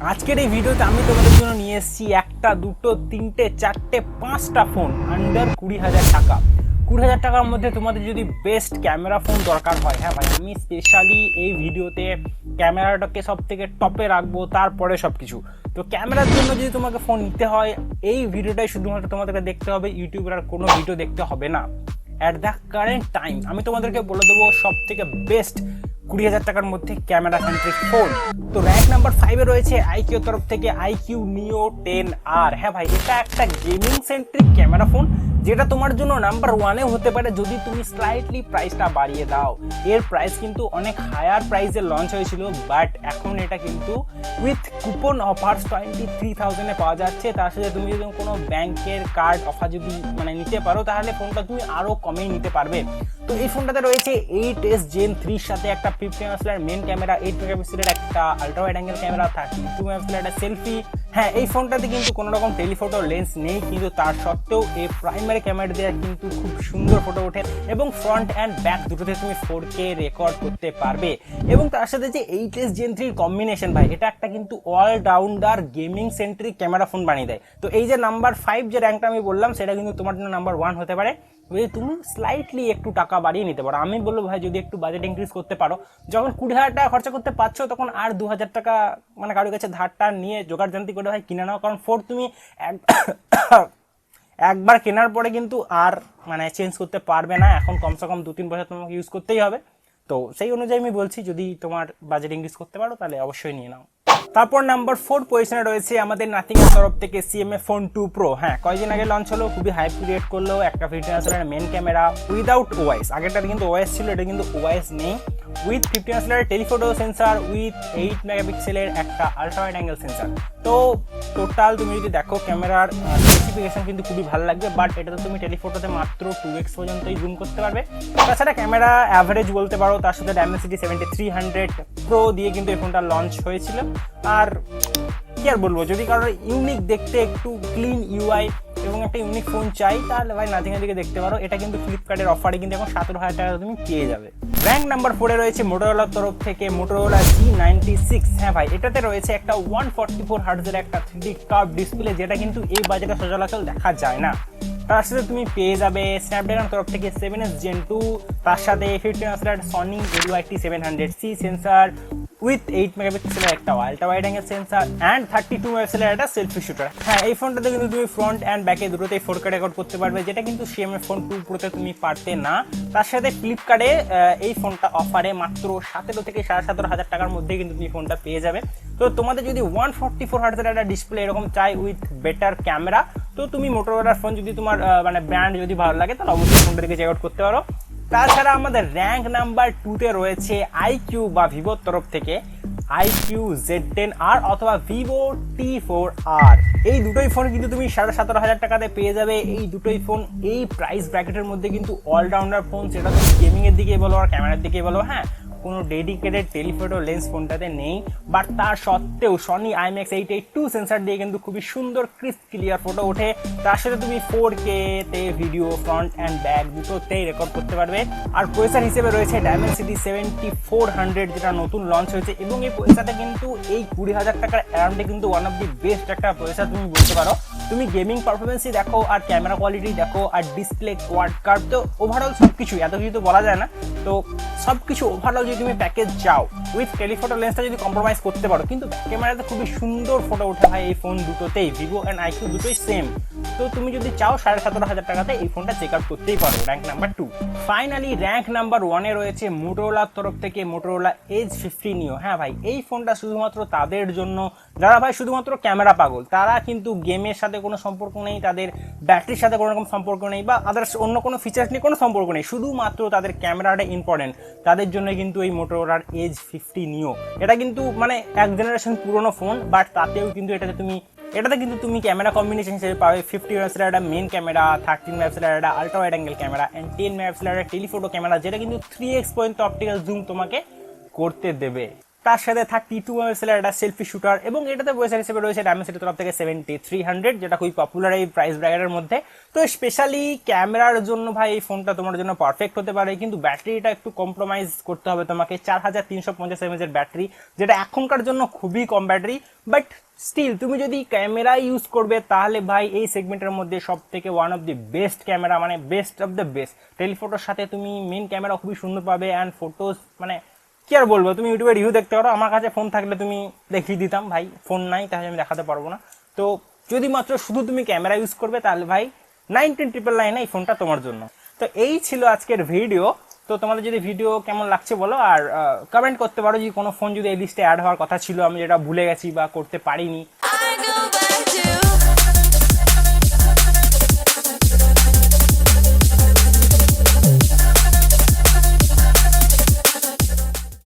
আজকের এই ভিডিওতে আমি তোমাদের জন্য নিয়ে এসেছি একটা, দুটো, তিনটে, চারটে, পাঁচটা ফোন আন্ডার কুড়ি হাজার টাকা। কুড়ি হাজার টাকার মধ্যে তোমাদের যদি বেস্ট ক্যামেরা ফোন দরকার হয় হ্যাঁ ভাই, আমি স্পেশালি এই ভিডিওতে ক্যামেরাটাকে সব থেকে টপে রাখব, তারপরে সব কিছু তো ক্যামেরার জন্য যদি তোমাকে ফোন নিতে হয়, এই ভিডিওটাই শুধুমাত্র তোমাদেরকে দেখতে হবে ইউটিউবের আর কোনো ভিডিও দেখতে হবে না। অ্যাট দ্য কারেন্ট টাইম আমি তোমাদেরকে বলে দেবো সব থেকে বেস্ট কুড়ি হাজার টাকার মধ্যে ক্যামেরা সেন্ট্রিক ফোন তো র্যাঙ্ক নাম্বার ফাইভে রয়েছে আইকিউ তরফ থেকে আইকিউ নিও টেন আর হ্যাঁ ভাই, এটা একটা গেমিং সেন্ট্রিক ক্যামেরা ফোন যেটা তোমার জন্য নাম্বার ওয়ানে হতে পারে যদি তুমি স্লাইটলি প্রাইসটা বাড়িয়ে দাও। এর প্রাইস কিন্তু অনেক হায়ার প্রাইসে লঞ্চ হয়েছিল বাট এখন এটা কিন্তু with coupon offers twenty three থাউজেন্ডে পাওয়া যাচ্ছে। তার সাথে তুমি যদি কোনো ব্যাংকের কার্ড অফার যদি মানে নিতে পারো, তাহলে ফোনটা তুমি আরও কমেই নিতে পারবে। তো এই ফোনটাতে রয়েছে এইট এস জেন থ্রির সাথে একটা ফিফটি মেগাপিক্সেলের মেন ক্যামেরা এইট মেগাপিক্সেলের একটা ultra wide angle camera thirty two মেগাপিক্সেলের একটা সেলফি হ্যাঁ এই ফোনটাতে কিন্তু কোনো রকম টেলিফোটো লেন্স নেই, কিন্তু তার সত্ত্বেও এই প্রাইমারি ক্যামেরা দিয়ে কিন্তু খুব সুন্দর ফটো ওঠে এবং ফ্রন্ট অ্যান্ড ব্যাক দুটোতে তুমি ফোর কে রেকর্ড করতে পারবে। এবং তার সাথে যে এইট এস জেন থ্রির কম্বিনেশন ভাই, এটা একটা কিন্তু allrounder gaming centric camera phone বানিয়ে দেয়। তো এই যে নাম্বার ফাইভ যে র্যাঙ্কটা আমি বললাম, সেটা কিন্তু তোমার জন্য নাম্বার ওয়ান হতে পারে। তুমি স্লাইটলি একটু টাকা বাড়িয়ে নিতে পারো। আমি বলব ভাই, যদি একটু বাজেট ইনক্রিজ করতে পারো, যখন কুড়ি হাজার টাকা খরচা করতে পারছ, তখন আর দু হাজার টাকা মানে কারোর কাছে ধারটা নিয়ে জোগাড় জানতি করে ভাই কিনে নাও। কারণ ফোর তুমি এক একবার কেনার পরে কিন্তু আর মানে চেঞ্জ করতে পারবে না। এখন কমসে কম দু তিন বছর তোমাকে ইউজ করতেই হবে। তো সেই অনুযায়ী আমি বলছি, যদি তোমার বাজেট ইনক্রিজ করতে পারো, তাহলে অবশ্যই নিয়ে নাও। তারপর নাম্বার ফোর পজিশনে রয়েছে আমাদের নাথিং এর তরফ থেকে সিএমএ ফোন টু প্রো হ্যাঁ কয়েকদিন আগে লঞ্চ হলো, খুবই হাইপ ক্রিয়েট করল, একটা fifteen main camera without OIS আগেরটাতে কিন্তু ওয়াইস ছিল, এটা কিন্তু ওয়াইস নেই। উইথ ফিফটিন আসলের টেলিফোটো সেন্সার উইথ এইট মেগাপিক্সেলের একটা আলট্রা ওয়াইড অ্যাঙ্গেল সেন্সার তো টোটাল তুমি যদি দেখো ক্যামেরার স্পেসিফিকেশন কিন্তু খুবই ভালো লাগবে বাট এটাতে তুমি টেলিফোটোতে মাত্র টু এক্স পর্যন্তই জুম করতে পারবে। তাছাড়া ক্যামেরা অ্যাভারেজ বলতে পারো, তার সাথে Dimensity seventy three hundred pro দিয়ে কিন্তু এই ফোনটা লঞ্চ হয়েছিল। আর কি আর বলব, যদি কারোর ইউনিক দেখতে একটু ক্লিন ইউআই এবং একটা ইউনিক ফোন চাই, তাহলে ভাই নাথিং দিকে দেখতে পারো। এটা কিন্তু ফ্লিপকার্টের অফারে কিন্তু এখন সতেরো হাজার টাকা তুমি পেয়ে যাবে। র্যাঙ্ক নাম্বার ফোরে রয়েছে মোটোরোলার তরফ থেকে মোটোরোলা জি নাইনটি সিক্স হ্যাঁ ভাই, এটাতে রয়েছে একটা ওয়ান ফর্টি ফোর হার্টজের একটা থ্রি কার্ভ ডিসপ্লে যেটা কিন্তু এই বাজারে সচরাচর দেখা যায় না। তার সাথে তুমি পেয়ে যাবে স্ন্যাপড্রাগন তরফ থেকে সেভেন এস জেন টু তার সাথে ফিফটিন আসলার Sony এডিওয়াইটি seven hundred C sensor with eight মেগাপিক্সেলের একটা ultra wide angle sensor and thirty two মেগাপিক্সেলের একটা সেলফি শুটার হ্যাঁ এই ফোনটাতে কিন্তু তুমি ফ্রন্ট অ্যান্ড ব্যাকে দুটোতেই ফোর কে রেকর্ড করতে পারবে, যেটা কিন্তু সিএমএ ফোন টু প্রোতে তুমি পারতে না। তার সাথে ফ্লিপকার্টে এই ফোনটা অফারে মাত্র সতেরো থেকে সাড়ে সতেরো হাজার টাকার মধ্যে কিন্তু তুমি ফোনটা পেয়ে যাবে। তো তোমাদের যদি ওয়ান ফোর্টি ফোর হার্টের একটা ডিসপ্লে এরকম চাই উইথ বেটার ক্যামেরা তো তুমি মোটোরোলার ফোন যদি তোমার মানে ব্র্যান্ড যদি ভালো লাগে, তাহলে অবশ্যই ফোনটাকে চেক আউট করতে পারো। তাছাড়া আমাদের র্যাঙ্ক নাম্বার টুতে রয়েছে আইকিউ বা ভিভোর তরফ থেকে আইকিউ জেড টেন আর অথবা ভিভো টি ফোর আর এই দুটোই ফোন কিন্তু তুমি সাড়ে সতেরো হাজার টাকাতে পেয়ে যাবে। এই দুটোই ফোন এই প্রাইস ব্র্যাকেটের মধ্যে কিন্তু অলরাউন্ডার ফোন সেটা তুমি গেমিংয়ের দিকে বলো আর ক্যামেরার দিকে বলো হ্যাঁ? কোনো ডেডিকেটেড টেলিফোটো লেন্স ফোনটাতে নেই। বাট তার সত্ত্বেও Sony IMAX eight eight two sensor দিয়ে কিন্তু খুবই সুন্দর ক্রিস্প ক্লিয়ার ফটো ওঠে। তার সাথে তুমি ফোর তে ভিডিও ফ্রন্ট অ্যান্ড ব্যাক দুটোতেই রেকর্ড করতে পারবে। আর প্রসেসর হিসেবে রয়েছে ডায়মেন্সিটি সেভেন্টি ফোর হান্ড্রেড যেটা নতুন লঞ্চ হয়েছে এবং এই প্রসেসরটা কিন্তু এই কুড়ি হাজার টাকার অ্যারাউন্ডে কিন্তু ওয়ান অফ দি বেস্ট একটা প্রসেসর তুমি বলতে পারো। তুমি গেমিং পারফরমেন্সই দেখো আর ক্যামেরা কোয়ালিটি দেখো আর ডিসপ্লে কোয়াড কার্ভ তো ওভারঅল সব কিছু এত কিছু তো বলা যায় না। তো সব কিছু ওভারঅল যদি তুমি প্যাকেজ যাও উইথ টেলিফোটো লেন্সটা যদি কম্প্রোমাইজ করতে পারো, কিন্তু ক্যামেরাতে খুবই সুন্দর ফটো ওঠে হয় এই ফোন দুটোতেই। ভিভো অ্যান্ড আইকিউ দুটোই সেম তো তুমি যদি চাও, সাড়ে সতেরো হাজার টাকাতে এই ফোনটা চেক আউট করতেই পারো rank number two finally rank number ওয়ানে রয়েছে মোটোরোলার তরফ থেকে মোটোরোলা এজ ফিফটি নিও হ্যাঁ ভাই, এই ফোনটা শুধুমাত্র তাদের জন্য। যারা ভাই শুধুমাত্র ক্যামেরা পাগল, তারা কিন্তু গেমের সাথে কোনো সম্পর্ক নেই, তাদের ব্যাটারির সাথে কোনো রকম সম্পর্ক নেই, বা আদার্স অন্য কোনো ফিচার্স নিয়ে কোনো সম্পর্ক নেই। শুধুমাত্র তাদের ক্যামেরাটা ইম্পর্টেন্ট তাদের জন্য কিন্তু এই মোটোরোলার এজ ফিফটি নিও এটা কিন্তু মানে এক জেনারেশন পুরনো ফোন বাট তাতেও কিন্তু এটাতে তুমি, এটাতে কিন্তু তুমি ক্যামেরা কম্বিনেশন হিসেবে পাবে ফিফটি মেগাপিক্সেলের একটা মেন ক্যামেরা থার্টিন মেগাপিক্সেলের একটা ultra wide angle camera and ten মেগাপিক্সেলের একটা টেলিফোটো ক্যামেরা যেটা কিন্তু থ্রি এক্স পর্যন্ত অপটিক্যাল জুম তোমাকে করতে দেবে। তার সাথে থার্টি টু এর একটা সেলফি শুটার এবং এটাতে প্রসেসর হিসেবে রয়েছে ডায়মেন্সিটির তরফ থেকে সেভেন্টি থ্রি হান্ড্রেড যেটা খুবই পপুলার এই প্রাইস ব্র্যাকেটের মধ্যে। তো স্পেশালি ক্যামেরার জন্য ভাই এই ফোনটা তোমার জন্য পারফেক্ট হতে পারে, কিন্তু ব্যাটারিটা একটু কম্প্রোমাইজ করতে হবে তোমাকে। চার হাজার তিনশো পঞ্চাশ এমএজের ব্যাটারি যেটা এখনকার জন্য খুবই কম ব্যাটারি বাট স্টিল তুমি যদি ক্যামেরা ইউজ করবে, তাহলে ভাই এই সেগমেন্টের মধ্যে সব থেকে one of the best camera মানে বেস্ট অফ দ্য বেস্ট টেলিফোটোর সাথে তুমি মেন ক্যামেরা খুবই সুন্দর পাবে অ্যান্ড ফটোস মানে কি আর বলব, তুমি ইউটিউবে রিভিউ দেখতে পারো, আমার কাছে ফোন থাকলে তুমি দেখিয়ে দিতাম, ভাই। ফোন নাই, তাহলে আমি দেখাতে পারব না। তো যদি মাত্র শুধু তুমি ক্যামেরা ইউজ করবে, তাহলে ভাই নাইনটিন ট্রিপল নাইন এই ফোনটা তোমার জন্য। তো এই ছিল আজকের ভিডিও তো তোমাদের যদি ভিডিও কেমন লাগছে বলো, আর কমেন্ট করতে পারো। যে কোনো ফোন যদি এই লিস্টে অ্যাড হওয়ার কথা ছিল, আমি যেটা ভুলে গেছি বা করতে পারিনি।